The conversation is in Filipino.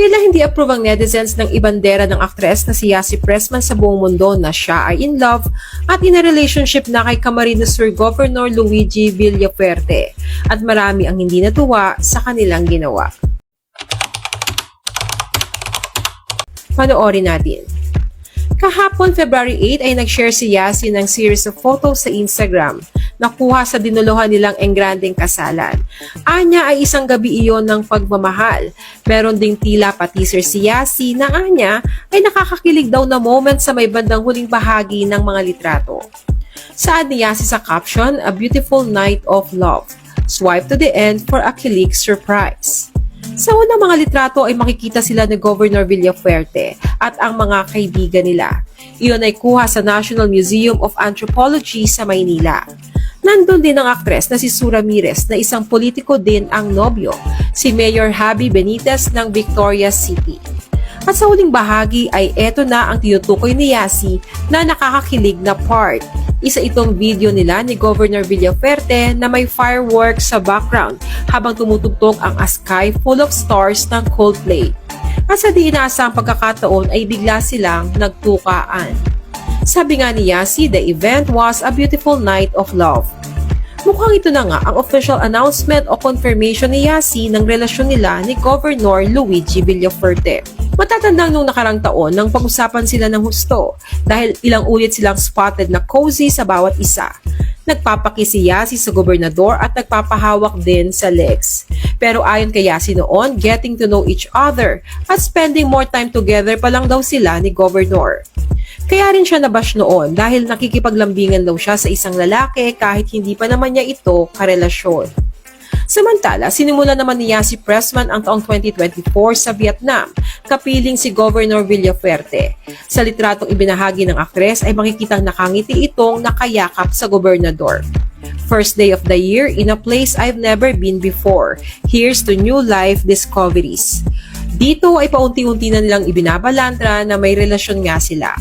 Tila hindi approve ang netizens ng ibandera ng aktres na si Yasi Pressman sa buong mundo na siya ay in love at in a relationship na kay Camarines Sur Governor Luigi Villafuerte at marami ang hindi natuwa sa kanilang ginawa. Panoorin natin. Kahapon, February 8, ay nag-share si Yasi ng series of photos sa Instagram na kuha sa dinuluhan nilang engranding kasalan. Anya ay isang gabi iyon ng pagmamahal. Meron ding tila pa-teaser si Yasi na anya ay nakakakilig daw na moment sa may bandang huling bahagi ng mga litrato. Saad ni Yasi sa caption, A beautiful night of love. Swipe to the end for a kilig surprise. Sa unang mga litrato ay makikita sila ni Governor Villafuerte at ang mga kaibigan nila. Iyon ay kuha sa National Museum of Anthropology sa Maynila. Nandun din ang aktres na si Sue Ramirez na isang politiko din ang nobyo, si Mayor Javi Benitez ng Victoria City. At sa huling bahagi ay eto na ang tinutukoy ni Yasi na nakakakilig na part. Isa itong video nila ni Governor Villafuerte na may fireworks sa background habang tumutugtog ang A Sky Full of Stars ng Coldplay. At sa di inaasang pagkakataon ay bigla silang nagtukaan. Sabi nga ni Yasi, the event was a beautiful night of love. Mukhang ito na nga ang official announcement o confirmation ni Yasi ng relasyon nila ni Governor Luigi Villafuerte. Matatandang nung nakarang taon nang pag-usapan sila ng husto dahil ilang ulit silang spotted na cozy sa bawat isa. Nagpapaki si Yasi sa gobernador at nagpapahawak din sa legs. Pero ayon kay Yasi noon, getting to know each other at spending more time together pa lang daw sila ni Governor. Kaya rin siya nabash noon dahil nakikipaglambingan daw siya sa isang lalaki kahit hindi pa naman niya ito karelasyon. Samantala, sinimula naman ni Yasi Pressman ang taong 2024 sa Vietnam, kapiling si Governor Villafuerte. Sa litratong ibinahagi ng aktres ay makikitang nakangiti itong nakayakap sa gobernador. First day of the year in a place I've never been before. Here's to new life discoveries. Dito ay paunti-unti na nilang ibinabalantra na may relasyon nga sila.